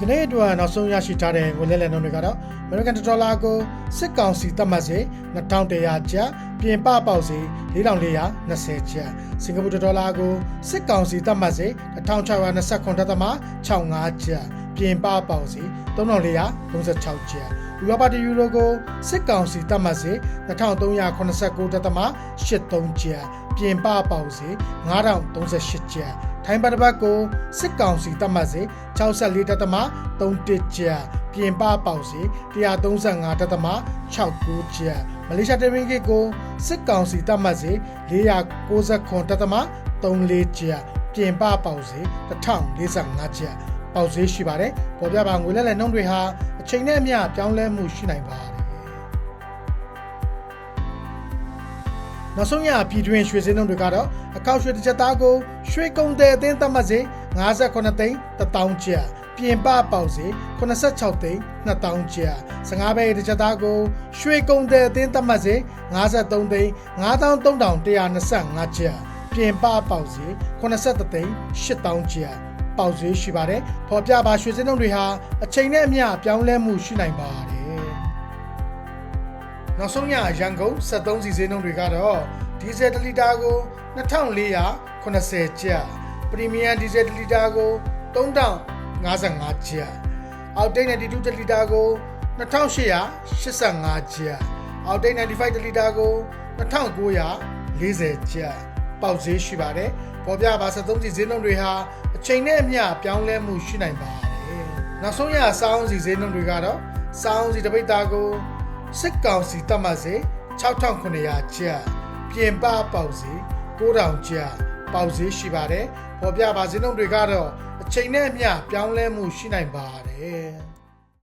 ဒီကနေ့အတွက်နောက်ဆုံးရရှိထားတဲ့ငွေလဲလှယ်နှုန်းတွေကတော့ American Dollar ကိုစစ်ကောင်စီသတ်မှတ်စေ2100ကျပ်ပြင်ပပေါက်စေ4420ကျပ်စင်ကာပူဒေါ်လာကိုစစ်ကောင်စီသတ်မှတ်စေ1629.65ကျပ်ပြင်ပပေါက်စေ3436ကျပ်ဥရောပတယူရိုကိုစစ်ကောင်စီသတ်မှတ်စေ2389.83ကျပ်ပြင်ပပေါက်စေ9038ကျပ် ထိုင်းပတ်တစ်ပတ်ကိုစစ်ကောင်စီသတ်မှတ်စေ64တက်သမ31ကျပ်ပြင်ပပေါက်စေ135တက်သမ69ကျပ်မလေးရှားတမင်ကစ်ကိုစစ်ကောင်စီသတ်မှတ်စေ469တက်သမ34ကျပ်ပြင်ပပေါက်စေ1045ကျပ်ပေါက်ဈေးရှိပါတယ်ပေါ်ပြပါငွေလဲလှယ်နှုန်းတွေဟာအချိန်နဲ့အမျှပြောင်းလဲမှုရှိနိုင်ပါတယ် နောက်ဆုံးရပြည်တွင်းရွှေစင်းနှုန်းတွေကတော့အကောက်ရွှေတစ်ချက်သားကိုရွှေကုံတဲ့အသင်းသတ်မှတ်စေ58သိန်း1000ကျပ်ပြင်ပပေါက်စေ86သိန်း2000ကျပ်15ဘဲတစ်ချက်သားကိုရွှေကုံတဲ့အသင်းသတ်မှတ်စေ53သိန်း9325ကျပ်ပြင်ပပေါက်စေ83သိန်း8000ကျပ်ပေါက်ဈေးရှိပါတယ်။ဖော်ပြပါရွှေစင်းနှုန်းတွေဟာအချိန်နဲ့အမျှပြောင်းလဲမှုရှိနိုင်ပါတယ်။ နောက်ဆုံးရရန်ကုန်73စီဈေးနှုန်းတွေကတော့ဒီဇယ်1လီတာကို2480ကျပ်ပရီမီယံဒီဇယ်1လီတာကို3055ကျပ်အောက်တိတ်92တလီတာကို2885ကျပ်အောက်တိတ်95တလီတာကို2940ကျပ်ပေါက်ဈေးရှိပါတယ်ပေါ်ပြပါ73စီဈေးနှုန်းတွေဟာအချိန်နဲ့အမျှပြောင်းလဲမှုရှိနိုင်ပါတယ်နောက်ဆုံးရစောင်းစီဈေးနှုန်းတွေကတော့စောင်းစီတစ်ပိတ်သားကို စစ်ကောင်စီတတ်မှတ်စေ6900ကျပ်ပြင်ပပေါက်စီ9000ကျပ်ပေါက်ဈေးရှိပါတယ်ပေါ်ပြပါဈေးနှုန်းတွေကတော့အချိန်နဲ့အမျှပြောင်းလဲမှုရှိနိုင်ပါတယ်